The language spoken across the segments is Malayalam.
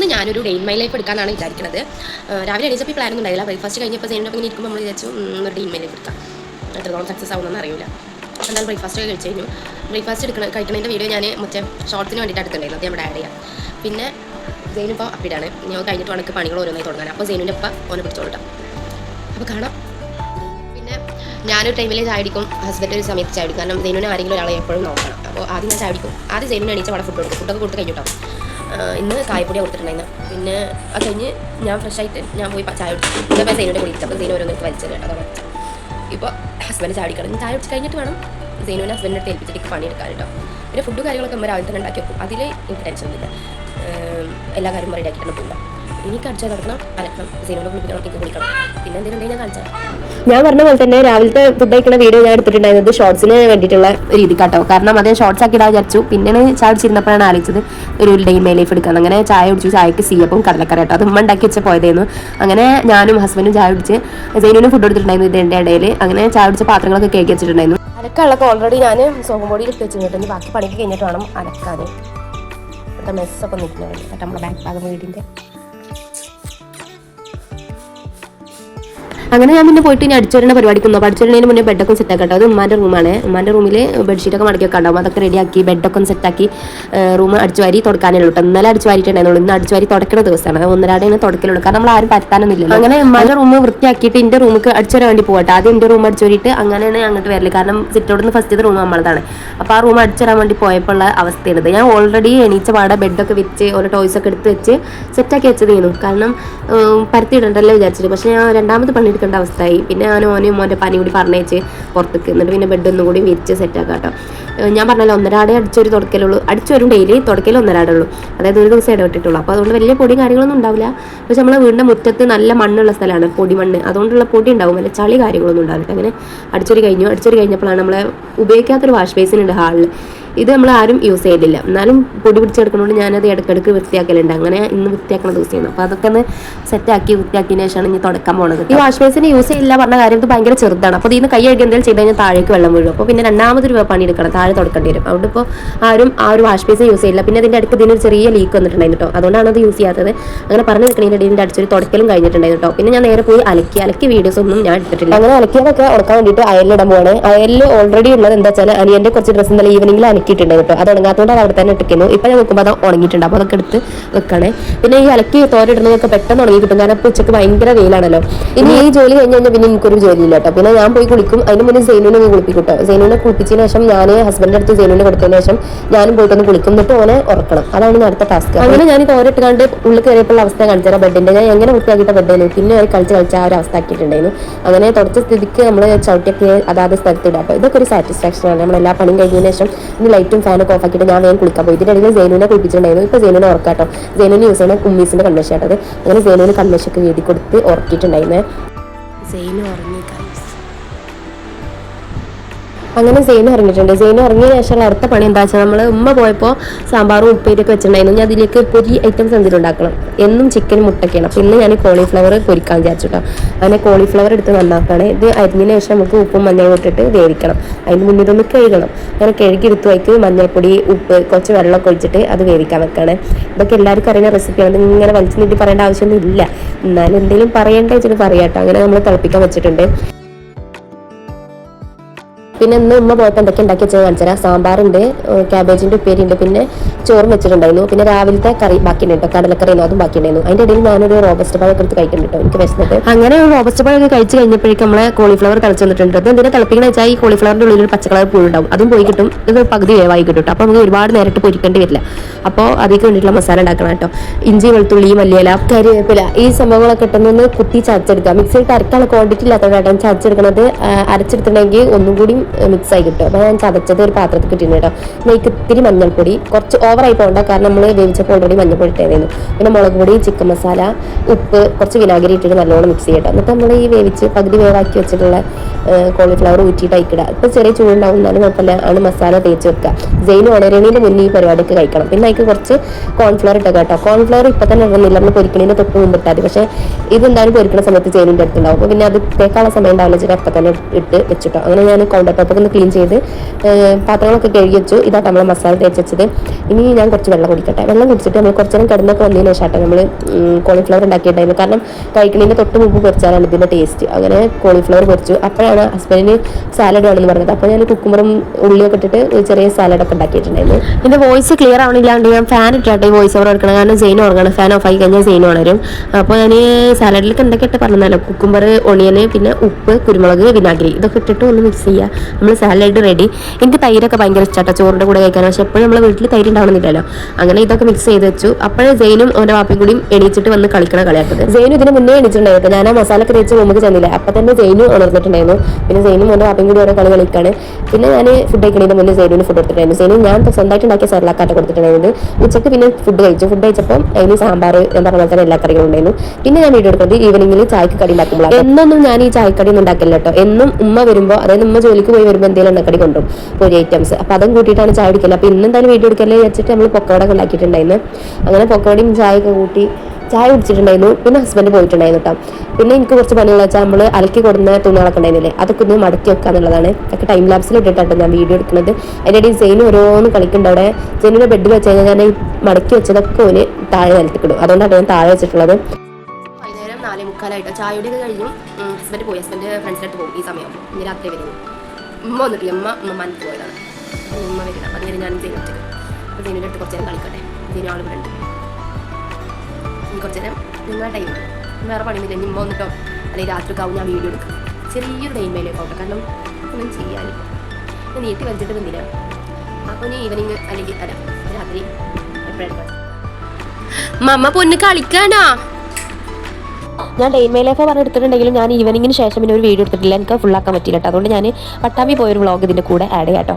ഇന്ന് ഞാനൊരു ഡെയിൻ മൈ ലൈഫ് എടുക്കാനാണ് വിചാരിക്കുന്നത് രാവിലെ എണീച്ചപ്പോൾ പ്ലാൻ ഒന്നും ഉണ്ടായില്ല. ബ്രേക്ക്ഫാസ്റ്റ് കഴിഞ്ഞപ്പോൾ സെയിം ഇങ്ങനെ ഇരിക്കുമ്പോൾ നമ്മൾ വിചാരിച്ചു ഒരു ഒരു ഡെയിൻ മൈ ലൈഫ് എടുക്കാം. എത്രത്തോളം സക്സസ് ആവുമെന്ന് അറിയില്ല എന്നാൽ ബ്രേക്ക്ഫാസ്റ്റ് കഴിച്ച് കഴിഞ്ഞു. ബ്രേക്ക്ഫാസ്റ്റ് എടുക്കണ കഴിക്കണതിന്റെ വീഡിയോ ഞാൻ മറ്റേ ഷോർട്സിന് വേണ്ടിയിട്ട് എടുത്തിട്ടുണ്ടായിരുന്നു അത് നമ്മുടെ ആഡ് ചെയ്യാം. പിന്നെ സെയിനിപ്പോൾ അപ്പിടാണ് ഞാൻ കഴിഞ്ഞിട്ട് വേണമെങ്കിൽ പണികൾ ഓരോന്നായി തുടങ്ങാൻ അപ്പോൾ സെയിനിന്റെ അപ്പം ഓനെ പിടിച്ചോളൂ അപ്പോൾ കാണാം. പിന്നെ ഞാനൊരു ടൈമിൽ ചായ അടിക്കും ഹസ്ബൻഡ് ഒരു സമയത്ത് ചായ അടിക്കും കാരണം സൈനുവിനെ ആരെങ്കിലും ഒരാളെ എപ്പോഴും നോക്കണം. അപ്പോൾ ആദ്യം ഞാൻ ചായ അടിക്കും ആദ്യം സൈനുവിനെ എണീച്ച അവിടെ ഫുഡ് കൊടുക്കും ഫുഡൊക്കെ കൊടുത്ത് കഴിഞ്ഞു കേട്ടോ. ആഹ് ഇന്ന് കായപ്പൊടിയാണ് കൊടുത്തിട്ടുണ്ടായിരുന്നു. പിന്നെ അത് കഴിഞ്ഞ് ഞാൻ ഫ്രഷ് ആയിട്ട് ഞാൻ പോയി ചായ കുടിച്ചു. ഇതേപോലെ സൈനോടെ കൂടി അപ്പോൾ സൈന ഓരോന്നിട്ട് വലിച്ചത് കേട്ടോ അതാണ് ഇപ്പോൾ ഹസ്ബൻഡ് ചായ അടിക്കണം ചായ കുടിച്ച് കഴിഞ്ഞിട്ട് വേണം സൈനുവിനെ ഹസ്ബൻഡിനെ ഏൽപ്പിച്ചിട്ട് പണിയെടുക്കാൻ കേട്ടോ. പിന്നെ ഫുഡ് കാര്യങ്ങളൊക്കെ നമ്മൾ രാവിലെ തന്നെ ഉണ്ടാക്കി വെക്കും. അതിൽ എനിക്ക് ടെൻഷൻ ഒന്നുമില്ല. എല്ലാ കാര്യവും റെഡി പോകുക പോകാം എനിക്ക് അടിച്ചാൽ നടക്കണം അലക്കണം. സീനോട് കുളിപ്പിക്കണം എനിക്ക് കുളിക്കണം. പിന്നെ എന്തെങ്കിലും ഉണ്ടെങ്കിൽ ഞാൻ കാണിച്ചാൽ ഞാൻ പറഞ്ഞ പോലെ തന്നെ രാവിലത്തെ ഫുഡ് കഴിക്കുന്ന വീഡിയോ ഞാൻ എടുത്തിട്ടുണ്ടായിരുന്നത് ഷോർട്സിന് വേണ്ടിയിട്ടുള്ള രീതി കേട്ടോ കാരണം അദ്ദേഹം ഷോർട്സ് ആക്കി ഇടാൻ വിചാരിച്ചു. പിന്നെയാണ് ചായ കുടിച്ചിരുന്നപ്പോഴാണ് ആലോചിച്ചത് ഒരു ഡേ മേ ലൈഫ് എടുക്കാൻ. അങ്ങനെ ചായ കുടിച്ചു ചായക്ക് സീയപ്പം കടലക്കറി കേട്ടോ അത് ഉമ്മ ഉണ്ടാക്കി വെച്ച പോയതായിരുന്നു. അങ്ങനെ ഞാനും ഹസ്ബൻഡും ചായ കുടിച്ച് സൈനുവിന് ഫുഡ് എടുത്തിട്ടുണ്ടായിരുന്നു ഇതിന്റെ ഇടയിൽ അങ്ങനെ ചായ കുടിച്ച പാത്രങ്ങളൊക്കെ കേക്ക് വെച്ചിട്ടുണ്ടായിരുന്നു. അലക്കാളൊക്കെ ഓൾറെഡി ഞാൻ സോപ്പും പൊടിയിൽ ഇട്ട് വെച്ചിട്ടുണ്ട്. ബാക്കി പണിക്ക് കഴിഞ്ഞിട്ട് വേണം അലക്കാൻ മെസ്സൊക്കെ നിൽക്കുന്നത് നമ്മുടെ ബാക്ക് ഭാഗം വീടിന്റെ അങ്ങനെ ഞാൻ പിന്നെ പോയിട്ട് ഇനി അടിച്ചുവരേണ്ട പരിപാടിക്ക് വന്നു. അപ്പോൾ അടിച്ചുവരുന്നതിന് മുന്നേ ബെഡൊക്കെ സെറ്റ് ആക്കട്ടോ. അത് ഉമ്മാന്റെ റൂമാണ് ഉമ്മാന്റെ റൂമിൽ ബെഡ്ഷീറ്റൊക്കെ മടക്കി വെക്കാൻ ഉണ്ടാവും അതൊക്കെ റെഡിയാക്കി ബെഡൊക്കെ സെറ്റാക്കി റൂം അടിച്ചു വാരി തുടക്കാനേ ഉള്ളൂ. ഇന്നലെ അടിച്ചു വാരിയിട്ടുണ്ടായിരുന്നുള്ളൂ ഇന്ന് അടിച്ചു വാരി തുടക്കുന്ന ദിവസമാണ് ഒന്നരാടെയാണ് തുടക്കലുള്ളൂ. കാരണം നമ്മൾ ആരും പരത്താനൊന്നുമില്ല അങ്ങനെ ഉമ്മാന്റെ റൂം വൃത്തിയാക്കിയിട്ട് എന്റെ റൂമിൽ അടിച്ചു വരാൻ വേണ്ടി പോകട്ടെ. ആദ്യം എന്റെ റൂം അടിച്ചു വരിയിട്ട് അങ്ങനെയാണ് അങ്ങോട്ട് വരൽ. കാരണം സിറ്റോട് നിന്ന് ഫസ്റ്റ് റൂം നമ്മളതാണ്. അപ്പോൾ ആ റൂം അടിച്ചു വരാൻ വേണ്ടി പോയപ്പോൾ ഉള്ള ഞാൻ ഓൾറെഡി എണീച്ച പാടെ ബെഡൊക്കെ വെച്ച് ഓരോ ടോയ്സൊക്കെ എടുത്ത് വെച്ച് സെറ്റാക്കി വെച്ചതേനു. കാരണം പരത്തിയിടണ്ടല്ലോ വിചാരിച്ചിട്ട്. പക്ഷേ ഞാൻ രണ്ടാമത് പണിയെടുക്കേണ്ട അവസ്ഥയായി. പിന്നെ ഞാൻ ഓനും മോന്റെ പനി കൂടി പറഞ്ഞേച്ച് പുറത്തേക്ക്. എന്നിട്ട് പിന്നെ ബെഡ് ഒന്നും കൂടി വിരിച്ച് സെറ്റാക്കാം കേട്ടോ. ഞാൻ പറഞ്ഞല്ലോ ഒന്നരാടെ അടിച്ചൊരു തുടക്കലുള്ളൂ. അടിച്ചു വരും ഡെയിലി തുടക്കൽ ഒന്നരാടേ ഉള്ളൂ അതായത് ഒരു ദിവസം ഇടവിട്ടിട്ടുള്ളൂ. അപ്പോൾ അതുകൊണ്ട് വലിയ പൊടി കാര്യങ്ങളൊന്നും ഉണ്ടാവില്ല. പക്ഷെ നമ്മളെ വീടിന്റെ മുറ്റത്ത് നല്ല മണ്ണുള്ള സ്ഥലമാണ് പൊടി മണ്ണ്. അതുകൊണ്ടുള്ള പൊടി ഉണ്ടാവും. അല്ല ചളി കാര്യങ്ങളൊന്നും ഉണ്ടാവില്ല. അങ്ങനെ അടിച്ചൊരു കഴിഞ്ഞു. അടിച്ചൊരു കഴിഞ്ഞപ്പോഴാണ് നമ്മളെ ഉപയോഗിക്കാത്തൊരു വാഷ് ബേസിൻ ഉണ്ട് ഹാളിൽ ഇത് നമ്മൾ ആരും യൂസ് ചെയ്തില്ല. എന്നാലും പൊടി പിടിച്ചെടുക്കുന്നതുകൊണ്ട് ഞാനത് ഇടയ്ക്കിടയ്ക്ക് വൃത്തിയാക്കലുണ്ട്. അങ്ങനെ ഇന്ന് വൃത്തിയാക്കുന്ന ദിവസമാണ് അപ്പോൾ അതൊക്കെ ഒന്ന് സെറ്റാക്കി വൃത്തിയാക്കിയതിന് ശേഷമാണ് ഇനി തുടക്കാൻ പോണത് ഈ വാഷ് ബേസിന് യൂസ് ചെയ്യില്ല പറഞ്ഞ കാര്യം ഇത് ഭയങ്കര ചെറുതാണ്. അപ്പോൾ ഇതിന് കൈ കഴുകി എന്തെങ്കിലും ചെയ്ത് കഴിഞ്ഞാൽ താഴേക്ക് വെള്ളം വീഴും. അപ്പോൾ പിന്നെ രണ്ടാമതൊരു പണി എടുക്കണം. താഴെ തുടക്കേണ്ടി വരും. അതുകൊണ്ട് ഇപ്പോൾ ആരും ആ ഒരു വാഷ് ബേസ് യൂസ് ചെയ്യില്ല. പിന്നെ അതിന്റെ അടുത്ത് ഇതിനൊരു ചെറിയ ലീക്ക് വന്നിട്ടുണ്ടായിരുന്നു കേട്ടോ അതുകൊണ്ടാണ് അത് യൂസ് ചെയ്യാത്തത്. അങ്ങനെ പറഞ്ഞു നിൽക്കണതിന്റെ ഇതിന്റെ അടിച്ചൊരു തുടക്കലും കഴിഞ്ഞിട്ടുണ്ടായിരുന്നു കേട്ടോ പിന്നെ ഞാൻ നേരെ പോയി അലക്കി. അലക്കി വീഡിയോസ് ഒന്നും ഞാൻ എടുത്തിട്ടില്ല. അങ്ങനെ അലക്കിയതൊക്കെ ഉറക്കാൻ വേണ്ടിയിട്ട് അയലിടാൻ പോവാണ്. അയലിൽ ഓൾറെഡി ഉള്ളത് എന്താ വെച്ചാൽ അനിയന്റെ കുറച്ച് ഡ്രസ്സ് ഇന്നലെ ഈവനിങ്ങിൽ അലക്കിയിട്ടുണ്ട് കേട്ടോ. അത് ഉണങ്ങാത്തതുകൊണ്ട് അവിടെ തന്നെ ഇട്ടിക്കുന്നു ഇപ്പം ഞാൻ നോക്കുമ്പോൾ അത് ഉണങ്ങിയിട്ടുണ്ട്. അപ്പോൾ അതൊക്കെ എടുത്ത് വെക്കണേ. പിന്നെ ഈ അലക്കി തോരയിടുന്നതൊക്കെ പെട്ടെന്ന് ഉണങ്ങി കിട്ടും. കാരണം ഇപ്പോൾ ഉച്ചയ്ക്ക് ഭയങ്കര വെയിലാണല്ലോ. ഇനി ഈ ജോലി കഴിഞ്ഞ് കഴിഞ്ഞാൽ പിന്നെ എനിക്കൊരു ജോലി ഇല്ല കേട്ടോ. പിന്നെ ഞാൻ പോയി കുളിക്കും. അതിന് മുന്നേ സൈനുവിനെ കുളിപ്പിക്കും കേട്ടോ. സൈനുവിനെ കുളിപ്പിച്ചതിന് ശേഷം ഞാൻ ഹസ്ബൻഡിന്റെ അടുത്ത് സൈനുവിനെ കൊടുത്തതിന് ശേഷം ഞാനും പോയിട്ടൊന്ന് കുളിക്കും. എന്നിട്ട് ഓനെ ഉറക്കണം. അതാണ് ഞാൻ അടുത്ത ടാസ്ക് അങ്ങനെ ഞാൻ തോരിട്ട് കണ്ട് ഉള്ളിൽ കയറിയപ്പോൾ അവസ്ഥ കാണിച്ചാൽ ബെഡിന്റെ ഞാൻ എങ്ങനെ വൃത്തിയാക്കിയിട്ട് ബെഡായിരുന്നു പിന്നെ ഒരു കളിച്ച് കളിച്ച് ആ ഒരു അവസ്ഥ ആക്കിയിട്ടുണ്ടായിരുന്നു. അങ്ങനെ തുടച്ച സ്ഥിതിക്ക് നമ്മൾ ചവിട്ടിയൊക്കെ അതാത് സ്ഥലത്ത് ഇടാം അപ്പോൾ ഇതൊക്കെ ഒരു സാറ്റിസ്ഫാക്ഷൻ ആണ്. നമ്മൾ എല്ലാ പണിയും കഴിഞ്ഞതിന് ശേഷം ലൈറ്റും ഫാനൊക്കെ ഓഫ് ആക്കിയിട്ട് ഞാൻ വേഗം കുളിക്കാൻ പോയി. ഇതിന്റെ ഇടയിൽ സേനുവിനെ കുളിപ്പിച്ചിട്ടുണ്ടായിരുന്നു. ഇപ്പോൾ ജെയിനുവിനെ ഉറക്കാട്ടോ. ജെയിനുവിന് യൂസ് ചെയ്യുന്ന ഉമ്മീസിന്റെ കൺമേശാട്ടത് അങ്ങനെ ജെയിനുവിന് കൺമേശൊക്കെ എഴുതി കൊടുത്ത് ഉറക്കിയിട്ടുണ്ടായിരുന്നേ. സെയിന് ഉറങ്ങി. അങ്ങനെ സെയിൻ ഇറങ്ങിയിട്ടുണ്ട്. സെയിൻ ഇറങ്ങിയതിന് ശേഷമുള്ള അടുത്ത പണി എന്താ വെച്ചാൽ നമ്മൾ ഉമ്മ പോയപ്പോൾ സാമ്പാറും ഉപ്പേരിയൊക്കെ വെച്ചിട്ടുണ്ടായിരുന്നു. ഞാൻ അതിലേക്ക് പൊരി ഐറ്റംസ് എന്തെങ്കിലും ഉണ്ടാക്കണം. എന്നും ചിക്കൻ മുട്ടൊക്കെയാണ് അപ്പോൾ ഇന്ന് ഞാൻ കോളിഫ്ലവർ പൊരിക്കാൻ വിചാരിച്ചു കേട്ടോ. അങ്ങനെ കോളിഫ്ലവർ എടുത്ത് നന്നാക്കുകയാണ് ഇത് അരിഞ്ഞതിന് ശേഷം നമുക്ക് ഉപ്പും മഞ്ഞളും ഇട്ടിട്ട് വേവിക്കണം. അതിന് മുന്നിൽ ഇതൊന്ന് കഴുകണം. അങ്ങനെ കഴുകി എടുത്തു വയ്ക്ക് മഞ്ഞൾപ്പൊടി ഉപ്പ് കുറച്ച് വെള്ളമൊക്കെ ഒഴിച്ചിട്ട് അത് വേവിക്കാൻ വെക്കുകയാണ് ഇതൊക്കെ എല്ലാവർക്കും അറിയുന്ന റെസിപ്പിയാണ് ഇത് ഇങ്ങനെ വലിച്ചു നീട്ടി പറയേണ്ട ആവശ്യമൊന്നും ഇല്ല. എന്നാലും എന്തെങ്കിലും പറയേണ്ട വെച്ചിട്ട് പറയാം കേട്ടോ. അങ്ങനെ നമ്മൾ തിളപ്പിക്കാൻ വെച്ചിട്ടുണ്ട്. പിന്നെ ഇന്ന് ഉമ്മ പോയപ്പോൾ എന്തൊക്കെ ഉണ്ടാക്കി വെച്ചാൽ കാണിച്ചു തരാം. സാമ്പാറുണ്ട് ക്യാബേജിന്റെ ഉപ്പേരിയുണ്ട് പിന്നെ ചോറും വെച്ചിട്ടുണ്ടായിരുന്നു. പിന്നെ രാവിലത്തെ കറി ബാക്കിയുണ്ട് കേട്ടോ കടലക്കറിയിലും അതും ബാക്കിയുണ്ടായിരുന്നു. അതിന്റെ ഇടയിൽ ഞാനൊരു റോബസ്റ്റ് പഴം എടുത്ത് കഴിക്കുന്നുണ്ട് കേട്ടോ എനിക്ക് വിശന്നിട്ട്. അങ്ങനെ റോബസ്റ്റ് പഴമൊക്കെ കഴിച്ച് കഴിഞ്ഞപ്പോഴേക്കും നമ്മളെ കോളിഫ്ലവർ തിളച്ച് വന്നിട്ടുണ്ട് അത് എന്തിനാ തിളപ്പിക്കണ വെച്ചാൽ ഈ കോളിഫ്ലവറിന്റെ ഉള്ളിൽ ഒരു പച്ചക്കളർ പുഴുണ്ടാവും അതും പോയി കിട്ടും. ഇത് പകുതി വേവായി കിട്ടും കേട്ടോ. അപ്പോൾ നമുക്ക് ഒരുപാട് നേരിട്ട് പൊരിക്കേണ്ടി വരില്ല. അപ്പോൾ അതിലേക്ക് വേണ്ടിയിട്ടുള്ള മസാല ഉണ്ടാക്കണം കേട്ടോ. ഇഞ്ചി വെളുത്തുള്ളി മല്ലിയില കരിവേപ്പില. ഈ സംഭവങ്ങളൊക്കെ കിട്ടുന്നൊന്ന് കുത്തി ചതച്ചെടുക്കുക. മിക്സിയിൽ അരക്കാനുള്ള ക്വാണ്ടിറ്റി ഇല്ലാത്തതുകൊണ്ടാണ് ചതച്ചെടുക്കുന്നത് അരച്ചെടുത്തിട്ടുണ്ടെങ്കിൽ ഒന്നും കൂടി മിക്സ് ആയി കിട്ടും. അപ്പോൾ ഞാൻ ചതച്ചത് ഒരു പാത്രത്തിൽ കിട്ടിയിരുന്നു കേട്ടോ. ഇതിലേക്ക് ഇത്തിരി മഞ്ഞൾപ്പൊടി കുറച്ച് ഓവറായി പോകണ്ട കാരണം നമ്മൾ വേവിച്ചപ്പോൾ ഓൾറെഡി മഞ്ഞൾപ്പൊടി ഇട്ടായിരുന്നു പിന്നെ മുളക് പൊടി ചിക്കൻ മസാല ഉപ്പ് കുറച്ച് വിനാഗിരി ഇട്ടിട്ട് നല്ലോണം മിക്സ് ചെയ്യട്ടോ. എന്നിട്ട് നമ്മൾ ഈ വേവിച്ച് പകുതി വേവാക്കി വെച്ചിട്ടുള്ള കോളിഫ്ലവർ ഊറ്റിയിട്ട് അയക്കിടുക ഇപ്പം ചെറിയ ചൂടുണ്ടാവും എന്നാലും കുഴപ്പമില്ല. ആണ് മസാല തേച്ച് വെക്കുക ജെയിൻ ഉണരണീന്റെ മുന്നേ ഈ പരിപാടിക്ക് കഴിക്കണം. പിന്നെ അതിക്ക് കുറച്ച് കോൺഫ്ലവർ ഇട്ടൊക്കെ കേട്ടോ. കോൺഫ്ലവർ ഇപ്പം തന്നെ ഇടുന്നില്ല നമ്മൾ പൊരിക്കണേന്റെ തൊട്ട് മുമ്പ് ഇട്ടാൽ മതി. പക്ഷേ ഇത് എന്തായാലും പൊരിക്കുന്ന സമയത്ത് ജയിലിന്റെ അടുത്തുണ്ടാവും. അപ്പോൾ പിന്നെ അത് തേക്കാനുള്ള സമയം ഉണ്ടാവില്ല. വെച്ചിട്ട് അപ്പം തന്നെ ഇട്ട് വെച്ചിട്ടോ. അങ്ങനെ ഞാൻ കൗണ്ടർ ടോപ്പൊക്കെ ഒന്ന് ക്ലീൻ ചെയ്ത് പാത്രങ്ങളൊക്കെ കഴുകി വെച്ചു. ഇതാ നമ്മൾ മസാല തേച്ച് വെച്ചത്. ഇനി ഞാൻ കുറച്ച് വെള്ളം കുടിക്കട്ടെ. വെള്ളം കുടിച്ചിട്ട് നമ്മൾ കുറച്ച് നേരം കിടന്നൊക്കെ വന്നതിന് ശേഷം നമ്മൾ കോളിഫ്ലവർ ഉണ്ടാക്കിയിട്ടുണ്ടായിരുന്നു കാരണം കഴിക്കണേന്റെ തൊട്ട് മുമ്പ് പൊരിച്ചാലാണ് ഇതിന്റെ ടേസ്റ്റ് അങ്ങനെ കോളിഫ്ലവർ പൊരിച്ചു. അപ്പോഴാണ് ഹസ്ബൻഡിന് സാലഡ് വേണമെന്ന് പറഞ്ഞത്. അപ്പോൾ ഞാൻ കുക്കുമ്പറും ഉള്ളിയൊക്കെ ഇട്ടിട്ട് ഒരു ചെറിയ സാലഡൊക്കെ ഉണ്ടാക്കിയിട്ടുണ്ടായിരുന്നു. എന്റെ വോയിസ് ക്ലിയർ ആവണില്ലാണ്ട് ഞാൻ ഫാൻ ഇട്ടാട്ടെ ഈ വോയിസ് ഓവർ എടുക്കണം. കാരണം സെയിൻ ഉറങ്ങണം. ഫാൻ ഓഫ് ആയി കഴിഞ്ഞാൽ സെയിൻ ഉണരും. അപ്പോൾ ഞാൻ സാലഡിലേക്ക് എന്തൊക്കെയിട്ട് പറഞ്ഞല്ലോ കുക്കുമ്പർ ഒണിയന് പിന്നെ ഉപ്പ് കുരുമുളക് വിനാഗിരി. ഇതൊക്കെ ഇട്ടിട്ട് ഒന്ന് മിക്സ് ചെയ്യുക നമ്മൾ സാലഡ് റെഡി എനിക്ക് തൈരൊക്കെ ഭയങ്കര ഇഷ്ടമാട്ടോ ചോറിന്റെ കൂടെ കഴിക്കാൻ. പക്ഷെ എപ്പോഴും നമ്മൾ വീട്ടിൽ തൈര് ഉണ്ടാവുന്നില്ലല്ലോ അങ്ങനെ ഇതൊക്കെ മിക്സ് ചെയ്ത് വെച്ചു. അപ്പോഴേ ജെയിനും ഓന്റെ വാപ്പയും കൂടിയും എണീച്ചിട്ട് വന്ന് കളിക്കണ കളിയാക്കുന്നത് ജെയിനും ഇതിന് മുന്നേ എണീച്ചിട്ടുണ്ടായിരുന്നു. ഞാൻ ആ മസാലൊക്കെ തേച്ച് മുമ്പ് ചെന്നില്ല. അപ്പം തന്നെ ജെയിനും ഉണർന്നിട്ടുണ്ടായിരുന്നു. പിന്നെ സൈനും മോന്റെ പാപ്പയും കൂടി ഓരോ കളി കളിക്കാണ്. പിന്നെ ഞാൻ ഫുഡ് കഴിക്കണതിന് മുന്നേ ജെയിനും ഫുഡ് കൊടുത്തിട്ടുണ്ടായിരുന്നു. സൈനും ഞാൻ സ്വന്തമായിട്ട് ഉണ്ടാക്കിയ സെറലാക്കാട്ട കൊടുത്തിട്ടുണ്ടായിരുന്നു. ഉച്ചയ്ക്ക് പിന്നെ ഫുഡ് കഴിച്ചു. ഫുഡ് കഴിച്ചപ്പോൾ അതിന് സാമ്പാർ എന്താ പറഞ്ഞ പോലെ തന്നെ എല്ലാ കറികളും ഉണ്ടായിരുന്നു. പിന്നെ ഞാൻ വീഡിയോ എടുക്കുന്നത് ഈവനിങ്ങിൽ ചായക്ക് കടി ഉണ്ടാക്കുമ്പോഴാണ്. എന്നൊന്നും ഞാൻ ഈ ചായക്കടി ഒന്നും ഉണ്ടാക്കില്ല കേട്ടോ. എന്നും ഉമ്മ വരുമ്പോൾ അതായത് ഉമ്മ ജോലിക്ക് പോയി വരുമ്പോൾ എന്തെങ്കിലും എണ്ണക്കടി കൊണ്ടും ഒരു ഐറ്റംസ് അപ്പോൾ അതും കൂട്ടിയിട്ടാണ് ചായ കുടിക്കൽ. അപ്പോൾ ഇന്ന് എന്തായാലും വീഡിയോ എടുക്കല്ലേ വെച്ചിട്ട് നമ്മൾ പൊക്കവടൊക്കെ ഉണ്ടാക്കിയിട്ടുണ്ടായിരുന്നു. അങ്ങനെ പൊക്കോടയും ചായയൊക്കെ കൂട്ടി ചായ കുടിച്ചിട്ടുണ്ടായിരുന്നു. പിന്നെ ഹസ്ബൻഡ് പോയിട്ടുണ്ടായിരുന്നു കേട്ടോ പിന്നെ എനിക്ക് കുറച്ച് പണികൾ വെച്ചാൽ നമ്മൾ അലക്കി കൊടുക്കുന്ന തുണികളൊക്കെ ഉണ്ടായിരുന്നില്ലേ? അതൊക്കെ ഒന്ന് മടക്കി വെക്കുക എന്നുള്ളതാണ്. അതൊക്കെ ടൈം ലാപ്സിൽ ഇട്ടിട്ടാണ് ഞാൻ വീഡിയോ എടുക്കുന്നത്. അതിന്റെ ഇടയിൽ ജെയിന് ഓരോന്ന് കളിക്കുന്നുണ്ട് അവിടെ. ജെയിനിന്റെ ബെഡിൽ വെച്ച് കഴിഞ്ഞാൽ ഞാൻ മടക്കി വെച്ചതൊക്കെ ഒരു താഴെ നിലത്തിക്കിടും. അതുകൊണ്ടാണ് ഞാൻ താഴെ വെച്ചിട്ടുള്ളത്. വൈകുന്നേരം നാലേ മുക്കാലായിട്ട്. ചായയുടെ കഴിഞ്ഞു ഹസ്ബൻഡ് പോയി. ഹസ്ബൻഡ് ഫ്രണ്ട്സിന്റെ പോകും. ഈ സമയം ഇനി രാത്രി വരുന്നു ഉമ്മ വന്നിട്ടില്ല. ഉമ്മ ഉമ്മ മനസ്സിൽ പോയതാണ്. ഉമ്മ വരില്ല. ഞാൻ ജെയിൻ അപ്പോൾ കുറച്ച് കളിക്കട്ടെ. ജെയിൻ ആളുകളുണ്ട് കുറച്ച് നേരം നിങ്ങളുടെ ടൈം വേറെ പണിയില്ല ഇനി ഉമ്മ വന്നിട്ടോ? അല്ലെങ്കിൽ രാത്രി ആവും ഞാൻ വീഡിയോ എടുക്കും. ചെറിയൊരു ടൈമേലേക്ക് ആവട്ടെ കാരണം ഒന്നും ചെയ്യാനില്ല. നീട്ടി വലിച്ചിട്ട് വന്നില്ല. അപ്പോൾ ഇനി ഈവനിങ് അല്ലെങ്കിൽ അല്ല രാത്രി മമ്മ പൊന്ന് കളിക്കാനാ ഞാൻ ഡെയിൻ മൈ ലൈഫ് പറഞ്ഞെടുത്തിട്ടുണ്ടെങ്കിലും ഞാൻ ഈവനിങ്ങിന് ശേഷം പിന്നെ ഒരു വീഡിയോ എടുത്തിട്ടില്ല. എനിക്ക് ഫുൾ ആക്കാൻ പറ്റില്ല കേട്ടോ. അതുകൊണ്ട് ഞാൻ പട്ടാമ്പി പോയൊരു വ്ളോഗ് ഇതിന്റെ കൂടെ ആഡ് ചെയ്യാം കേട്ടോ.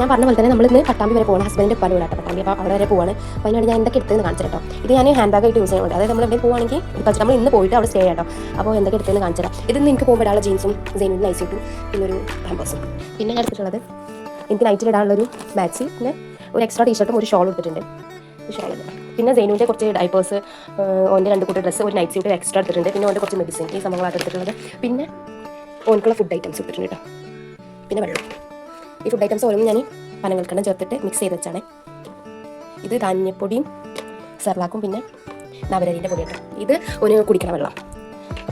ഞാൻ പറഞ്ഞ പോലെ തന്നെ നമ്മൾ ഇന്ന് പട്ടാമ്പി വരെ പോകണം ഹസ്ബൻഡിന്റെ ഉപ്പാന്റെ കൂടെ പട്ടാമ്പി അപ്പോൾ അവിടെ വരെ പോവാണ്. അപ്പോൾ അതിനാണ് ഞാൻ എന്തൊക്കെ എടുത്തതെന്ന് കാണിച്ചു കേട്ടോ ഇത് ഞാൻ ഹാൻഡ് ബാഗ് ആയിട്ട് യൂസ് ചെയ്യുന്നുണ്ട്. അതായത് നമ്മൾ എവിടെ പോവുകയാണെങ്കിൽ ഇപ്പോൾ നമ്മൾ ഇന്ന് പോയിട്ട് അവിടെ സ്റ്റേ കേട്ടോ അപ്പോൾ എന്തൊക്കെ എടുത്തതെന്ന് കാണിച്ചു തരാം. ഇത് എനിക്ക് പോകുമ്പോൾ ഇടാനുള്ള ജീൻസും ജെയിനും നൈസ് കിട്ടും പിന്നെ ഒരു പാമ്പേഴ്സും പിന്നെ ഞാൻ എടുത്തിട്ടുള്ളത് എനിക്ക് നൈറ്റിൽ ഇടാനുള്ളൊരു മാക്സി പിന്നെ ഒരു എക്സ്ട്രാ ടീഷർട്ടും ഒരു ഷോൾ എടുത്തിട്ടുണ്ട്. ഷോൾ പിന്നെ ജെയിനുവിന്റെ കുറച്ച് ഡൈപ്പേഴ്സ് ഓന്റെ രണ്ട് കൂട്ടം ഡ്രസ്സ് ഒരു നൈറ്റ് സ്യൂട്ട് എക്സ്ട്രാ എടുത്തിട്ടുണ്ട്. പിന്നെ ഓന്റെ കുറച്ച് മെഡിസിൻ ഈ സംഭവങ്ങളാണ് എടുത്തിട്ടുള്ളത്. പിന്നെ ഓൻക്കുള്ള ഫുഡ് ഐറ്റംസ് എടുത്തിട്ടുണ്ട് കേട്ടോ പിന്നെ വെള്ളം. ഈ ഫുഡ് ഐറ്റംസ് ഓരോന്നും ഞാൻ പനങ്ങൾക്കെണ്ണം ചേർത്തിട്ട് മിക്സ് ചെയ്ത് വെച്ചാണ്. ഇത് ധാന്യപ്പൊടിയും സെർലാക്കും പിന്നെ നവരരിന്റെ പൊടി കേട്ടോ ഇത് ഒരു കുടിക്കണ വെള്ളം.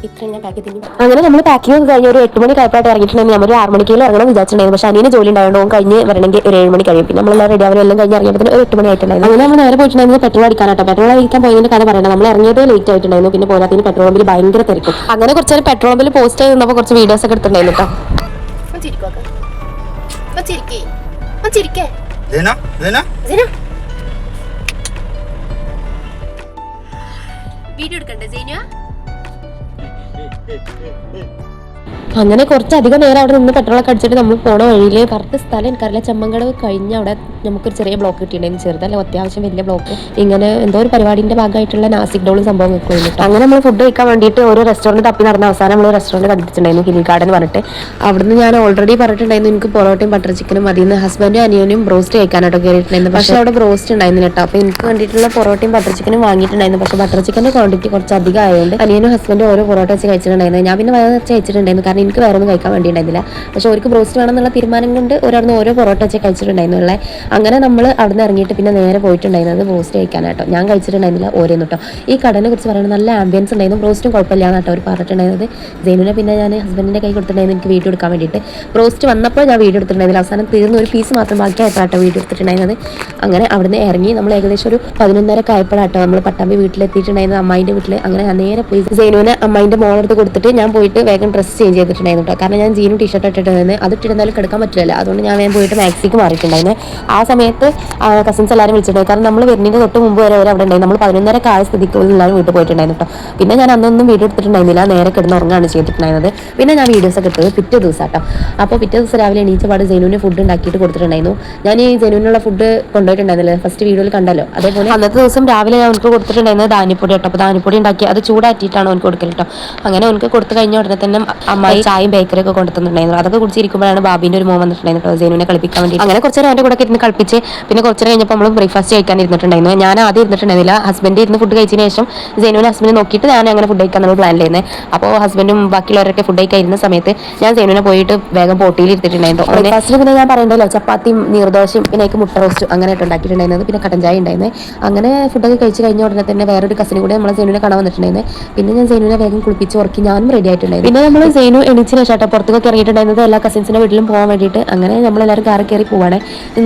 ഇത്രയും ഞാൻ പാക്ക് ചെയ്തിട്ട് അങ്ങനെ നമ്മൾ പാക്കിംഗ് ഒക്കെ കഴിഞ്ഞ് ഒരു എട്ട് മണി കഴിപ്പായിട്ട് ഇറങ്ങിയിട്ടുണ്ടെങ്കിൽ നമ്മൾ ഒരു ആറ് മണിക്കേലും ഇറങ്ങണം വിചാരിച്ചിട്ടുണ്ടായിരുന്നു. പക്ഷേ അനിയന് ജോലി ഉണ്ടായതുകൊണ്ട് ഓൻ കഴിഞ്ഞ് വരണമെങ്കിൽ ഒരു ഏഴ് മണി കഴിയും. പിന്നെ നമ്മളെല്ലാം റെഡി ആവലും എല്ലാം കഴിഞ്ഞ് ഇറങ്ങിയപ്പോൾ ഒരു എട്ട് മണി ആയിട്ടുണ്ടായിരുന്നു അങ്ങനെ നമ്മൾ നേരെ പോയിട്ടുണ്ടായിരുന്നു പെട്രോൾ അടിക്കാനാട്ടോ. പെട്രോൾ അടിക്കാൻ പോയതിന്റെ കാര്യം പറയണം നമ്മൾ ഇറങ്ങിയത് ലേറ്റ് ആയിട്ടുണ്ടായിരുന്നു. പിന്നെ പോരാത്തിന് പെട്രോൾ പമ്പിൽ ഭയങ്കര തിരക്കും. അങ്ങനെ കുറച്ച് നേരം പെട്രോൾ പമ്പിൽ പോസ്റ്റ് ചെയ്ത് കുറച്ച് വീഡിയോസ് ഒക്കെ എടുത്തിട്ടുണ്ടായിരുന്നു കേട്ടോ Zena? Zena? വീഡിയോ എടുക്കണ്ടേ സൈനുവ അങ്ങനെ കുറച്ചധികം നേരം അവിടെ നിന്ന് പെട്രോളൊക്കെ അടിച്ചിട്ട് നമ്മൾ പോണ വഴിയിൽ കറക്റ്റ് സ്ഥലം എനിക്കറിയില്ല ചെമ്മങ്കടവ് കഴിഞ്ഞ് അവിടെ നമുക്കൊരു ചെറിയ ബ്ലോക്ക് കിട്ടിയിട്ടുണ്ടായിരുന്നു. ചെറുതല്ല അത്യാവശ്യം വലിയ ബ്ലോക്ക് ഇങ്ങനെ എന്തോ ഒരു പരിപാടിന്റെ ഭാഗമായിട്ടുള്ള നാസിക് ഡോളും സംഭവം നിൽക്കുന്നു അങ്ങനെ നമ്മൾ ഫുഡ് കഴിക്കാൻ വേണ്ടിയിട്ട് ഓരോ റെസ്റ്റോറന്റ് തപ്പി നടന്ന അവസാനം നമ്മൾ റെസ്റ്റോറന്റ് കണ്ടിട്ടുണ്ടായിരുന്നു ഹിൽ ഗാർഡൻ പറഞ്ഞിട്ട്. അവിടുന്ന് ഞാൻ ഓൾറെഡി പറഞ്ഞിട്ടുണ്ടായിരുന്നു എനിക്ക് പൊറോട്ടയും ബട്ടർ ചിക്കനും മതി എന്ന്. ഹസ്ബൻഡും അനിയനും ബ്രോസ്റ്റ് കഴിക്കാനായിട്ടോ കയറിയിട്ടുണ്ടായിരുന്നു പക്ഷേ അവിടെ ബ്രോസ്റ്റ് ഉണ്ടായിരുന്നില്ല കേട്ടോ. അപ്പോൾ എനിക്ക് വേണ്ടിയിട്ടുള്ള പൊറോട്ടയും ബട്ടർ ചിക്കനും വാങ്ങിയിട്ടുണ്ടായിരുന്നു. പക്ഷേ ബട്ടർ ചിക്കന്റെ ക്വാണ്ടിറ്റി കുറച്ച് അധികം ആയതുകൊണ്ട് അനിയനും ഹസ്ബൻഡും ഓരോ പൊറോട്ട വെച്ച് കഴിച്ചിട്ടുണ്ടായിരുന്നു. ഞാൻ പിന്നെ വേറെ കഴിച്ചിട്ടുണ്ടായിരുന്നു. കാരണം എനിക്ക് വേറെ ഒന്നും കഴിക്കാൻ വേണ്ടിയിട്ടുണ്ടായിരുന്നില്ല പക്ഷേ അവർക്ക് ബ്രോസ്റ്റ് വേണമെന്നുള്ള തീരുമാനം കൊണ്ട് ഒരാടുന്ന് ഓരോ പൊറോട്ട വെച്ച് കഴിച്ചിട്ടുണ്ടായിരുന്നുള്ളേ അങ്ങനെ നമ്മൾ അവിടുന്ന് ഇറങ്ങിയിട്ട് പിന്നെ നേരെ പോയിട്ടുണ്ടായിരുന്നത് ബ്രോസ്റ്റ് കഴിക്കാനാട്ടോ. ഞാൻ കഴിച്ചിട്ടുണ്ടായിരുന്നില്ല ഓരോന്നും കേട്ടോ. ഈ കടനെ കുറിച്ച് പറയുന്നത് നല്ല ആംബിയൻസ് ഉണ്ടായിരുന്നു. ബ്രോസ്റ്റും കുഴപ്പമില്ല കേട്ടോ അവർ പറഞ്ഞിട്ടുണ്ടായിരുന്നത്. ജെയിനുവിനെ പിന്നെ ഞാൻ ഹസ്ബൻഡിന്റെ കൈ കൊടുത്തിട്ടുണ്ടായിരുന്നു എനിക്ക് വീഡിയോ എടുക്കാൻ വേണ്ടിയിട്ട്. ബ്രോസ്റ്റ് വന്നപ്പോൾ ഞാൻ വീഡിയോ എടുത്തിട്ടുണ്ടായിരുന്നില്ല. അവസാനം തീർന്ന ഒരു പീസ് മാത്രം ബാക്കിയായിട്ടാട്ടോ വീഡിയോ എടുത്തിട്ടുണ്ടായിരുന്നത്. അങ്ങനെ അവിടുന്ന് ഇറങ്ങി നമ്മൾ ഏകദേശം ഒരു പതിനൊന്നര കായപ്പോഴാട്ടോ നമ്മൾ പട്ടാമ്പി വീട്ടിലെത്തിയിട്ടുണ്ടായിരുന്നത് അമ്മായിന്റെ വീട്ടിൽ അങ്ങനെ ഞാൻ നേരെ പോയി. ജെയിനുവിനെ അമ്മായിന്റെ മോളെടുത്ത് കൊടുത്തിട്ട് ഞാൻ പോയിട്ട് വേഗം ഡ്രസ്സ് ചേഞ്ച് ചെയ്തിട്ടുണ്ടായിരുന്നു കാരണം ഞാൻ ജീനും ടീഷർട്ട് ഇട്ടിട്ടുണ്ടായിരുന്നു. അത് ഇട്ടിരുന്നാലും കിടക്കാൻ പറ്റില്ല അതുകൊണ്ട് ഞാൻ വേഗം പോയിട്ട് മാക്സിക്ക് മാറിയിട്ടുണ്ടായിരുന്നു. ആ സമയത്ത് കസിൻസ് എല്ലാവരും വിളിച്ചിട്ടുണ്ടായി. കാരണം നമ്മൾ വരുന്നതിന് തൊട്ട് മുമ്പ് വരെ അവർ അവിടെ ഉണ്ടായി. നമ്മൾ പതിനൊന്നരക്ക് ആയ സ്ഥിതിക്ക് എല്ലാവരും വീട്ടിൽ പോയിട്ടുണ്ടായിരുന്നു കേട്ടോ പിന്നെ ഞാൻ അന്നൊന്നും വീഡിയോ എടുത്തിട്ടുണ്ടായിരുന്നില്ല. നേരെ കിടന്ന് ഉറങ്ങാണ് ചെയ്തിട്ടുണ്ടായിരുന്നത്. പിന്നെ ഞാൻ വീഡിയോസ് ഒക്കെ എടുത്തത് പിറ്റേ ദിവസം കേട്ടോ അപ്പോൾ പിറ്റേ ദിവസം രാവിലെ എണീച്ച പാട് ജെനുവിന് ഫുഡ് ഉണ്ടാക്കിയിട്ട് കൊടുത്തിട്ടുണ്ടായിരുന്നു. ഞാൻ ഈ ജെനുവിനുള്ള ഫുഡ് കൊണ്ടുപോയിട്ടുണ്ടായിരുന്നില്ല? ഫസ്റ്റ് വീഡിയോയിൽ കണ്ടല്ലോ. അതേപോലെ അന്നത്തെ ദിവസം രാവിലെ ഞാൻ അവർക്ക് കൊടുത്തിട്ടുണ്ടായിരുന്നത് ധാന്യപ്പൊടി കേട്ടോ അപ്പോൾ ധാന്യപ്പൊടി ഉണ്ടാക്കി അത് ചൂടാറ്റിയിട്ടാണ് അവർക്ക് കൊടുക്കൽ കേട്ടോ അങ്ങനെ അവനക്ക് കൊടുത്തു കഴിഞ്ഞ ഉടനെ തന്നെ അമ്മായി ചായയും ബേക്കറി ഒക്കെ കൊണ്ടുത്തുന്നുണ്ടായിരുന്നു അതൊക്കെ കുടിച്ചിരിക്കുമ്പോഴാണ് ബാബിന്റെ ഒരു മോൻ വന്നിട്ടുണ്ടായിരുന്നു ജനുവിനെ കളിപ്പിക്കാൻ വേണ്ടി അങ്ങനെ കുറച്ച് നേരം അവന്റെ കൂടെ ഇരുന്ന് കളിപ്പിച്ച് പിന്നെ കുറച്ച് നേരം കഴിഞ്ഞപ്പോൾ നമ്മൾ ബ്രേക്ക്ഫാസ്റ്റ് കഴിക്കാൻ ഇരുന്നിട്ടുണ്ടായിരുന്നു. ഞാൻ ആദ്യം ഇരുന്നിട്ടുണ്ടായിരുന്നില്ല. ഹസ്ബൻഡ് ഇരുന്ന് ഫുഡ് കഴിച്ചതിന് ശേഷം ജെനുവിനെ ഹസ്ബൻഡ് നോക്കിയിട്ട് ഞാൻ അങ്ങനെ ഫുഡ് കഴിക്കാൻ നമ്മൾ പ്ലാൻ ചെയ്യുന്നത് അപ്പോൾ ഹസ്ബൻഡും ബാക്കിയുള്ളവരൊക്കെ ഫുഡ് കഴിക്കാൻ ഇരുന്ന സമയത്ത് ഞാൻ ജെനുവിനെ പോയിട്ട് വേഗം പോട്ടിയിൽ ഇരുത്തിട്ടുണ്ടായിരുന്നു ബ്രേക്ക്ഫാസ്റ്റിൽ പിന്നെ ഞാൻ പറയണ്ടല്ലോ ചപ്പാത്തിയും നീർദോശയും പിന്നെ എനിക്ക് മുട്ട റോസ്റ്റും അങ്ങനെ ഉണ്ടാക്കിയിട്ടുണ്ടായിരുന്നത്. പിന്നെ കടൻ ചായ ഉണ്ടായിരുന്നത് അങ്ങനെ ഫുഡൊക്കെ കഴിച്ച് കഴിഞ്ഞ ഉടനെ തന്നെ വേറൊരു കസിനും കൂടെ നമ്മൾ ജെനുവിനെ കാണാൻ വന്നിട്ടുണ്ടായിരുന്നു. പിന്നെ ഞാൻ ജെനുവിനെ വേഗം കുളിപ്പിച്ച് ഉറക്കി ഞാനും റെഡി ആയിട്ടുണ്ടായിരുന്നു. പിന്നെ നമ്മൾ ജെനു എണീച്ചിന് ചേട്ടാ. പുറത്തൊക്കെ ഇറങ്ങിയിട്ടുണ്ടായിരുന്നത് എല്ലാ കസിൻസിന്റെ വീട്ടിലും പോകാൻ വേണ്ടിയിട്ട്. അങ്ങനെ നമ്മളെല്ലാവരും കാറി കയറി പോവാണ്.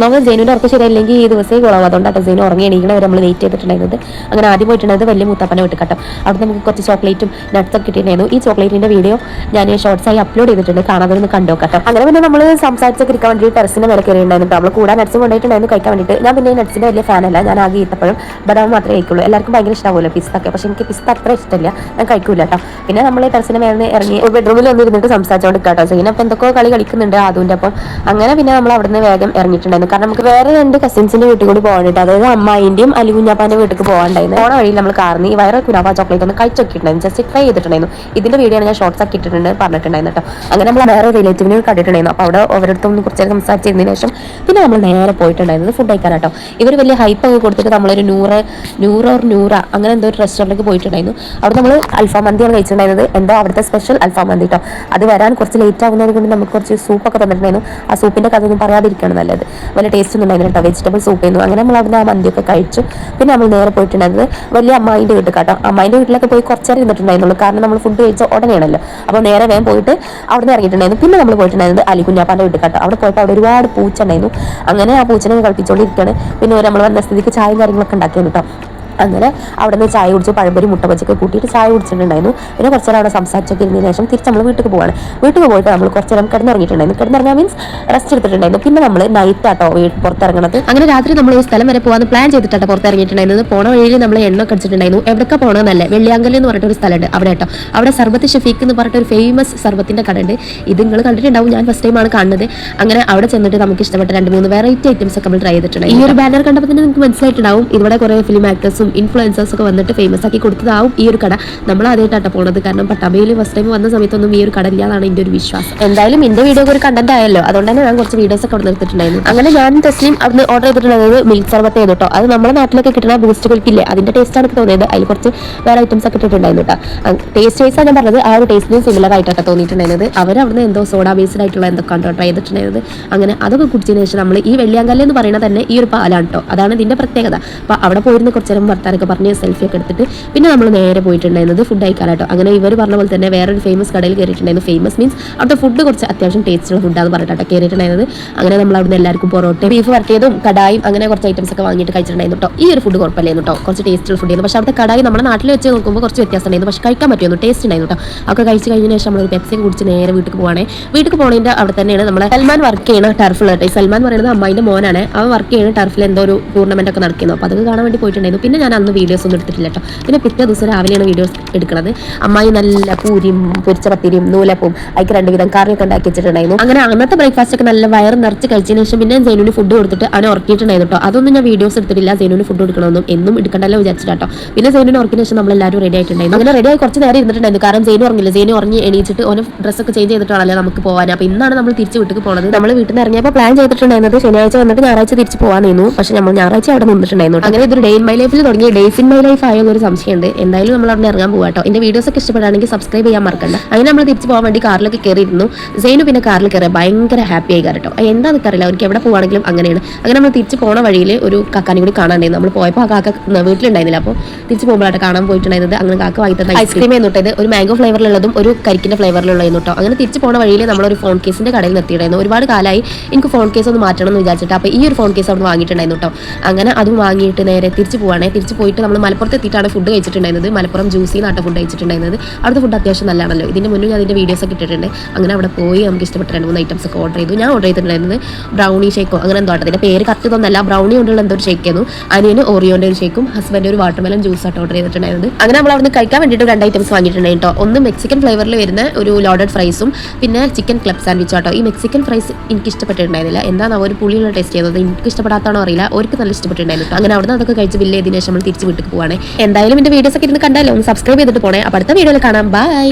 നമ്മൾ ജെനുവിന്റെ ഉറക്കം ശരിയല്ലെങ്കിൽ ഈ ദിവസമേ കുളവും അതുകൊണ്ടാണ് ജെനു ഉറങ്ങി എണീക്കണ നമ്മൾ വെയിറ്റ് ചെയ്തിട്ടുണ്ടായിരുന്നത്. അങ്ങനെ ആദ്യം പോയിട്ടുണ്ടായത് വലിയ മൂത്താപ്പനെ വീട്ടിൽ കട്ടം. അവിടെ നമുക്ക് കുറച്ച് ചോക്ലേറ്റും നട്ട്സൊക്കെ കിട്ടിയിട്ടുണ്ടായിരുന്നു. ഈ ചോക്ലേറ്റിന്റെ വീഡിയോ ഞാൻ ഷോർട്സായി അപ്ലോഡ് ചെയ്തിട്ടുണ്ട്. കാണാതെ ഒന്ന് കണ്ടോ കേട്ടോ. അങ്ങനെ പിന്നെ നമ്മൾ സംസാരിച്ചൊക്കെ ഇരിക്കാൻ വേണ്ടി ടെറസിന്റെ മേലെ കയറിയിട്ടുണ്ടായിരുന്നു. നമ്മൾ കൂടാൻ നട്സ് കൊണ്ടുപോയിട്ടുണ്ടായിരുന്നു കഴിക്കാൻ വേണ്ടിയിട്ട്. ഞാൻ പിന്നെ നട്സിന്റെ വലിയ ഫാനല്ല ഞാൻ ആകെ ഈത്തപ്പഴം ബദാം മാത്രമേ കഴിക്കുള്ളൂ. എല്ലാവർക്കും ഭയങ്കര ഇഷ്ടമാവുമല്ലോ പിസ്തൊക്കെ പക്ഷേ എനിക്ക് പിസ്ത അത്ര ഇഷ്ടമില്ല. ഞാൻ കഴിക്കൂല കേട്ടോ. പിന്നെ നമ്മൾ ടെറസിന്റെ മേലെ ഇറങ്ങി ബെഡ്റൂമിൽ ഒന്ന് ഇരുന്നിട്ട് സംസാരിച്ചുകൊണ്ട് കേട്ടോ സീന അപ്പം എന്തൊക്കെ കളി കളിക്കുന്നുണ്ട് അതുകൊണ്ട് അപ്പം അങ്ങനെ പിന്നെ നമ്മൾ അവിടുന്ന് വേഗം ഇറങ്ങിയിട്ടുണ്ടായിരുന്നു. കാരണം നമുക്ക് വേറെ രണ്ട് കസിൻസിന്റെ വീട്ടിൽ കൂടി പോകാനുണ്ട് അതായത് അമ്മായിന്റെയും അലി കുഞ്ഞാപ്പാന്റെ വീട്ടിൽ പോകാണ്ടായിരുന്നു. പോണ വഴിയിൽ നമ്മൾ കാർന്ന് ഈ വയറ് കുനാപ്പ ചോക്ലേറ്റ് ഒന്ന് കഴിച്ചൊക്കിയിട്ടുണ്ടായിരുന്നു ജസ്റ്റ് ട്രൈ ചെയ്തിട്ടുണ്ടായിരുന്നു. ഇതിന്റെ വീഡിയോ ഞാൻ ഷോർട്സ് ആക്കി ഇട്ടിട്ടുണ്ട് പറഞ്ഞിട്ടുണ്ടായിരുന്നു കേട്ടോ. അങ്ങനെ നമ്മൾ വേറെ റിലേറ്റീവിനെ കണ്ടിട്ടുണ്ടായിരുന്നു. അപ്പോൾ അവിടെ അവരുടെ ഒന്ന് കുറച്ച് നേരം സംസാരിച്ചതിന് ശേഷം പിന്നെ നമ്മൾ നേരെ പോയിട്ടുണ്ടായിരുന്നത് ഫുഡ് കഴിക്കാൻ കേട്ടോ. ഇവർ വലിയ ഹൈപ്പ് ഒക്കെ കൊടുത്തിട്ട് നമ്മളൊരു നൂറ് നൂറ് ഓർ നൂറ അങ്ങനെ എന്തോ ഒരു റെസ്റ്റോറന്റിലേക്ക് പോയിട്ടുണ്ടായിരുന്നു. അവിടെ നമ്മൾ അൽഫാം മന്തിയാണ് കഴിച്ചിട്ടുണ്ടായിരുന്നത്. എന്തോ അവിടുത്തെ സ്പെഷ്യൽ അൽഫാം മന്തി കേട്ടോ. അത് വരാൻ കുറച്ച് ലേറ്റ് ആകുന്നത് കൊണ്ട് നമുക്ക് കുറച്ച് സൂപ്പൊക്കെ തന്നിട്ടുണ്ടായിരുന്നു. ആ സൂപ്പിന്റെ കഥ ഒന്നും പറയാതിരിക്കുകയാണ് നല്ലത്. വലിയ ടേസ്റ്റ് ഒന്നും ഉണ്ടായിരുന്നു കേട്ടോ വെജിറ്റബിൾ സൂപ്പ് ചെയ്യുന്നു അങ്ങനെ നമ്മൾ അവിടെ ആ മന്തിയൊക്കെ കഴിച്ചു. പിന്നെ നമ്മൾ നേരെ പോയിട്ടുണ്ടായിരുന്നത് വലിയ അമ്മായിന്റെ വീട്ടിൽ കേട്ടോ അമ്മായിന്റെ വീട്ടിലൊക്കെ പോയി കുറച്ചേരം ഇരുന്നിട്ടുണ്ടായിരുന്നുള്ളൂ. കാരണം നമ്മൾ ഫുഡ് കഴിച്ച ഉടനെയാണല്ലോ. അപ്പോൾ നേരെ വേഗം പോയിട്ട് അവിടെ നിന്ന് ഇറങ്ങിയിട്ടുണ്ടായിരുന്നു. പിന്നെ നമ്മൾ പോയിട്ടുണ്ടായിരുന്നത് അലി വീട്ടിൽ കേട്ടോ അവിടെ പോയപ്പോൾ അവിടെ ഒരുപാട് പൂച്ച ഉണ്ടായിരുന്നു. അങ്ങനെ ആ പൂച്ചനെ കളിപ്പിച്ചുകൊണ്ടിരിക്കുകയാണ്. പിന്നെ നമ്മൾ വന്ന സ്ഥിതിക്ക് ചായയും കാര്യങ്ങളൊക്കെ ഉണ്ടാക്കിയാണ് കേട്ടോ അങ്ങനെ അവിടെ നിന്ന് ചായ കുടിച്ച് പഴംപൊരി മുട്ട പച്ചൊക്കെ കൂട്ടിയിട്ട് ചായ കുടിച്ചിട്ടുണ്ടായിരുന്നു. പിന്നെ കുറച്ച് നേരം അവിടെ സംസാരിച്ചൊക്കെ ഇരുന്നതിന് ശേഷം തിരിച്ച് നമ്മൾ വീട്ടിൽ പോവാണ്. വീട്ടിൽ പോയിട്ട് നമ്മൾ കുറച്ച് നേരം കിടന്നിറങ്ങിയിട്ടുണ്ടായിരുന്നു. കിടന്നുറങ്ങാൻ മീൻസ് റെസ്റ്റ് എടുത്തിട്ടുണ്ടായിരുന്നു. പിന്നെ നമ്മൾ നൈറ്റ് ആട്ടോ പുറത്തിറങ്ങണത്. അങ്ങനെ രാത്രി നമ്മൾ ഒരു സ്ഥലം വരെ പോകാൻ പ്ലാൻ ചെയ്തിട്ടാണ് പുറത്തിറങ്ങിയിട്ടുണ്ടായിരുന്നത്. പോണ വഴിയിൽ നമ്മൾ എണ്ണ കടിച്ചിട്ടുണ്ടായിരുന്നു എവിടെയൊക്കെ പോകണമെന്നല്ലേ വെള്ളിയാങ്കൽ എന്ന് പറഞ്ഞിട്ട് ഒരു സ്ഥലമുണ്ട് അവിടെ കേട്ടോ അവിടെ സർബത്ത് ഷഫീഖ് എന്ന് പറഞ്ഞിട്ട് ഒരു ഫേമസ് സർബത്തിന്റെ കട ഉണ്ട് ഇത് നിങ്ങൾ കണ്ടിട്ടുണ്ടാവും. ഞാൻ ഫസ്റ്റ് ടൈമാണ് കാണുന്നത്. അങ്ങനെ അവിടെ ചെന്നിട്ട് നമുക്ക് ഇഷ്ടപ്പെട്ട രണ്ട് മൂന്ന് വെറൈറ്റി ഐറ്റംസ് ഒക്കെ നമ്മൾ ട്രൈ ചെയ്തിട്ടുണ്ട്. ഈ ഒരു ബാനർ കണ്ടപ്പോൾ തന്നെ നിങ്ങൾക്ക് മനസ്സിലായിട്ടുണ്ടാവും. ഇവിടെ കുറെ ഫിലിം ആക്ടേഴ്സും ഇൻഫ്ലുവൻസേഴ്സ് ഒക്കെ വന്നിട്ട് ഫേമസ് ആക്കി കൊടുത്തതാവും ഈ ഒരു കട. നമ്മൾ ആദ്യമായിട്ടാണ് പോണത്. കാരണം പട്ടാമ്പയിൽ ഫസ്റ്റ് ടൈം വന്ന സമയത്തൊന്നും ഈ ഒരു കട ഇല്ലാതാണ് എന്റെ ഒരു വിശ്വാസം. എന്തായാലും എന്റെ വീഡിയോ ഒരു കണ്ടന്റ് ആയല്ലോ. അതുകൊണ്ട് തന്നെ ഞാൻ കുറച്ച് വീഡിയോസ് ഒക്കെ അവിടെ അങ്ങനെ ഞാൻ ടെസ്റ്റിനും അവിടുന്ന് ഓർഡർ ചെയ്തിട്ടുണ്ടായിരുന്നത് മിൽക്ക് സർബത്ത് ചെയ്തു കേട്ടോ അത് നമ്മുടെ നാട്ടിലൊക്കെ കിട്ടുന്ന ബൂസ്റ്റ് കുൽക്കില്ലേ അതിന്റെ ടേസ്റ്റ് ആണ് എനിക്ക് തോന്നിയത്. അതിൽ കുറച്ച് വേറെ ഐറ്റംസ് ഒക്കെ ഇട്ടിട്ടുണ്ടായിരുന്നു കേട്ടോ ടേസ്റ്റ് വൈസ് ഞാൻ പറഞ്ഞത്. ആ ഒരു ടേസ്റ്റിനും സിമിലർ ആയിട്ടൊക്കെ തോന്നിയിട്ടുണ്ടായിരുന്നത്. അവർ അവിടുന്ന് എന്തോ സോഡാ ബേസ്ഡ് ആയിട്ടുള്ള എന്തൊക്കെയാണ് ട്രൈ ചെയ്തിട്ടുണ്ടായിരുന്നത്. അങ്ങനെ അതൊക്കെ കുടിച്ചതിന് ശേഷം നമ്മൾ ഈ വെള്ളിയാങ്കല്ല് എന്ന് പറയുന്നത് തന്നെ ഈ ഒരു പാലാണ് കേട്ടോ അതാണ് ഇതിന്റെ പ്രത്യേകത. അപ്പോൾ അവിടെ പോയിരുന്ന കുറച്ച് നേരം വർത്താനൊക്കെ പറഞ്ഞ് സെൽഫി ഒക്കെ എടുത്തിട്ട് പിന്നെ നമ്മൾ നേരെ പോയിട്ടുണ്ടായിരുന്നത് ഫുഡ് കഴിക്കാനാട്ടോ. അങ്ങനെ ഇവർ പറഞ്ഞ പോലെ തന്നെ വേറൊരു ഫേമസ് കടയിൽ കയറിയിട്ടുണ്ടായിരുന്നു. ഫേമസ് മീൻസ് അവിടുത്തെ ഫുഡ് കുറച്ച് അത്യാവശ്യം ടേസ്റ്റുള്ള ഫുഡാന്ന് പറഞ്ഞിട്ട് കയറിയിട്ടുണ്ടായിരുന്നത്. അങ്ങനെ നമ്മൾ അവിടുന്ന് എല്ലാവർക്കും പൊറോട്ട ബീഫ് വരട്ടിയതും കടായും അങ്ങനെ കുറച്ച് ഐറ്റംസ് ഒക്കെ വാങ്ങിയിട്ട് കഴിച്ചിട്ടുണ്ടായിരുന്നു കേട്ടോ ഈ ഒരു ഫുഡ് കുഴപ്പമില്ലായിരുന്നു കേട്ടോ കുറച്ച് ടേസ്റ്റുള്ള ഫുഡ് ആയിരുന്നു. പക്ഷേ അവിടുത്തെ കടായി നമ്മുടെ നാട്ടിൽ വെച്ച് നോക്കുമ്പോൾ കുറച്ച് വ്യത്യാസം ഉണ്ടായിരുന്നു പക്ഷേ കഴിക്കാൻ പറ്റുമായിരുന്നു. ടേസ്റ്റ് ഉണ്ടായിരുന്നു കേട്ടോ ഒക്കെ കഴിച്ച് കഴിഞ്ഞ ശേഷം നമ്മൾ ഒരു പെപ്സി കുടിച്ച് നേരെ വീട്ടിൽ പോകുകയാണ് വീട്ടിൽ പോകുന്നതിന്റെ അവിടെ തന്നെയാണ് നമ്മൾ സൽമാൻ വർക്ക് ചെയ്യുന്ന ടർഫിൽ കേട്ടോ സൽമാൻ പറയുന്നത് അമ്മായിന്റെ മോനാണ്. അവൻ വർക്ക് ചെയ്യുന്ന ടർഫിൽ എന്തോ ഒരു ടൂർണമെന്റ് ഒക്കെ നടക്കുന്നു. അപ്പോൾ അതൊക്കെ കാണാൻ വേണ്ടി പോയിട്ടുണ്ടായിരുന്നു. പിന്നെ ഞാൻ അന്ന് വീഡിയോസ് ഒന്നും എടുത്തിട്ടില്ല കേട്ടോ പിന്നെ പിറ്റേ ദിവസം രാവിലെയാണ് വീഡിയോസ് എടുക്കുന്നത് അമ്മായി നല്ല പൂരിയും പൊരിച്ച പത്തിരിയും നൂലപ്പവും അതിക്ക് രണ്ട് വിധം കറിയൊക്കെ ഉണ്ടാക്കി വെച്ചിട്ടുണ്ടായിരുന്നു. അങ്ങനെ അന്നത്തെ ബ്രേക്ക്ഫാസ്റ്റ് ഒക്കെ നല്ല വയറ് നിറച്ച് കഴിച്ചതിന് ശേഷം പിന്നെ ജെനുവിന് ഫുഡ് കൊടുത്തിട്ട് അവനെ ഉറക്കിയിട്ടുണ്ടായിരുന്നു കേട്ടോ അതൊന്നും ഞാൻ വീഡിയോസ് എടുത്തിട്ടില്ല ജെനുവിന് ഫുഡ് കൊടുക്കണമെന്നും എന്നും എടുക്കണ്ടല്ലോ വിചാരിച്ചിട്ടോ പിന്നെ ജെനുവിന് ഉറക്കിന് ശേഷം നമ്മൾ എല്ലാവരും റെഡി ആയിട്ടുണ്ടായിരുന്നു. അങ്ങനെ റെഡി ആയി കുറച്ച് നേരം ഇരുന്നിട്ടുണ്ടായിരുന്നു. കാരണം ജെനു ഉറങ്ങില്ല ജെനു ഉറങ്ങി എണീച്ചിട്ട് ഓന് ഡ്രസ്സൊക്കെ ചേഞ്ച് ചെയ്തിട്ടാണല്ലോ നമുക്ക് പോകാൻ അപ്പോൾ ഇന്നാണ് നമ്മൾ തിരിച്ച് വീട്ടിൽ പോകുന്നത് നമ്മൾ വീട്ടിൽ നിന്ന് ഇറങ്ങിയപ്പോൾ പ്ലാൻ ചെയ്തിട്ടുണ്ടായിരുന്നത് ശനിയാഴ്ച വന്നിട്ട് ഞായറാഴ്ച തിരിച്ച് നിന്നു പക്ഷേ നമ്മൾ ഞായറാഴ്ച അവിടെ നിന്നിട്ടുണ്ടായിരുന്നു അങ്ങനെ ഇതൊരു ഡേ ഇൻ മൈ ലൈഫിൽ തുടങ്ങിയ ഡേയ്സ് ഇൻ മൈ ലൈഫ് ആയ ഒരു സംശയമുണ്ട്. എന്തായാലും നമ്മൾ അവിടെ ഇറങ്ങാൻ പോകാം കേട്ടോ എന്റെ വീഡിയോസ് ഒക്കെ ഇഷ്ടപ്പെടുകയാണെങ്കിൽ സബ്സ്ക്രൈബ് ചെയ്യാൻ മറക്കണ്ട. അങ്ങനെ നമ്മൾ തിരിച്ചു പോകാൻ വേണ്ടി കാറിലൊക്കെ കയറിയിരുന്നു സെയിനു പിന്നെ കാറിൽ കയറി ഭയങ്കര ഹാപ്പി ആയി കേട്ടോ എന്താ അറിയില്ല അവർക്ക് എവിടെ പോവാണെങ്കിലും അങ്ങനെയാണ്. അങ്ങനെ നമ്മൾ തിരിച്ചു പോണ വഴിയിൽ ഒരു കാക്കാനും കൂടി കാണാണ്ടായിരുന്നു നമ്മൾ പോയപ്പോൾ ആ കാക്ക വീട്ടിലുണ്ടായിരുന്നില്ല. അപ്പോൾ തിരിച്ചു പോകുമ്പോഴാണ് കാണാൻ പോയിട്ടുണ്ടായിരുന്നത്. അങ്ങനെ കാക്ക വൈകിട്ട് ഐസ്ക്രീം എന്നിട്ടത് ഒരു മാംഗോ ഫ്ലേവറിലുള്ളതും ഒരു കരിക്കിന്റെ ഫ്ലേവറിലുള്ളതെന്ന് കേട്ടോ അങ്ങനെ തിരിച്ചു പോണ വഴിയിൽ നമ്മളൊരു ഫോൺ കേസിന്റെ കടയിൽ നിർത്തിയിട്ടായിരുന്നു ഒരുപാട് കാലമായി എനിക്ക് ഫോൺ കേസ് ഒന്ന് മാറ്റണം എന്ന് വിചാരിച്ചിട്ട്. അപ്പോൾ ഈ ഒരു ഫോൺ കേസ് അവിടെ വാങ്ങിയിട്ടുണ്ടായിരുന്നു കേട്ടോ അങ്ങനെ അതും വാങ്ങിയിട്ട് നേരെ തിരിച്ച് പോവാണേ. തിരിച്ച് പോയിട്ട് നമ്മൾ മലപ്പുറത്ത് എത്തിയിട്ടാണ് ഫുഡ് കഴിച്ചിട്ടുണ്ടായിരുന്നത്. മലപ്പുറം ജ്യൂസി നിന്നാട്ട ഫുഡ് കഴിച്ചിട്ടുണ്ടായിരുന്നത്. അവിടുത്തെ ഫുഡ് അത്യാവശ്യം നല്ലതാണല്ലോ. ഇതിന് മുന്നേ ഞാൻ അതിന്റെ വീഡിയോസ് ഒക്കെ ഇട്ടിട്ടുണ്ട്. അങ്ങനെ അവിടെ പോയി നമുക്ക് ഇഷ്ടപ്പെട്ട രണ്ട് മൂന്ന് ഐറ്റംസ് ഒക്കെ ഓർഡർ ചെയ്തു. ഞാൻ ഓർഡർ ചെയ്തിട്ടുണ്ടായിരുന്നത് ബ്രൗണി ഷേക്കോ അങ്ങനെ എന്തോ അതിന്റെ പേര് കറക്റ്റ് തന്നല്ല ബ്രൗണി കൊണ്ടുള്ള എന്തോ ഒരു ഷേക്ക് ആയിരുന്നു. അനിയന് ഓറിയോന്റെ ഒരു ഷേക്കും ഹസ്ബൻഡ് ഒരു വാട്ടർമെലൻ ജ്യൂസ് ആയിട്ട് ഓർഡർ ചെയ്തിട്ടുണ്ടായിരുന്നത്. അങ്ങനെ നമ്മൾ അവിടുന്ന് കഴിക്കാൻ വേണ്ടിയിട്ട് രണ്ട് ഐറ്റംസ് വാങ്ങിയിട്ടുണ്ടായിരുന്നു കേട്ടോ. ഒന്ന് മെക്സിക്കൻ ഫ്ലേവറിൽ വരുന്ന ഒരു ലോഡഡ് ഫ്രൈസും പിന്നെ ചിക്കൻ ക്ലബ് സാൻഡ്വിച്ച് ആട്ടോ. ഈ മെക്സിക്കൻ ഫ്രൈസ് എനിക്ക് ഇഷ്ടപ്പെട്ടിട്ടുണ്ടായിരുന്നില്ല. എന്താണ് ഒരു പുളിയുള്ള ടേസ്റ്റ് ചെയ്തത് എനിക്ക് ഇഷ്ടപ്പെടാത്താണോ അറിയില്ല. അവർക്ക് നല്ല ഇഷ്ടപ്പെട്ടിട്ടുണ്ടായിരുന്നു അങ്ങനെ അവിടെ നിന്ന് അതൊക്കെ കഴിച്ച് ബില്ല് നമ്മൾ തിരിച്ച് വീട്ടിൽ പോവാണ്. എന്തായാലും എന്റെ വീഡിയോസ് ഒക്കെ ഇരുന്ന് കണ്ടാലോ? ഒന്ന് സബ്സ്ക്രൈബ് ചെയ്തിട്ട് പോണേ. അപ്പോൾ അടുത്ത വീഡിയോയിൽ കാണാം. ബൈ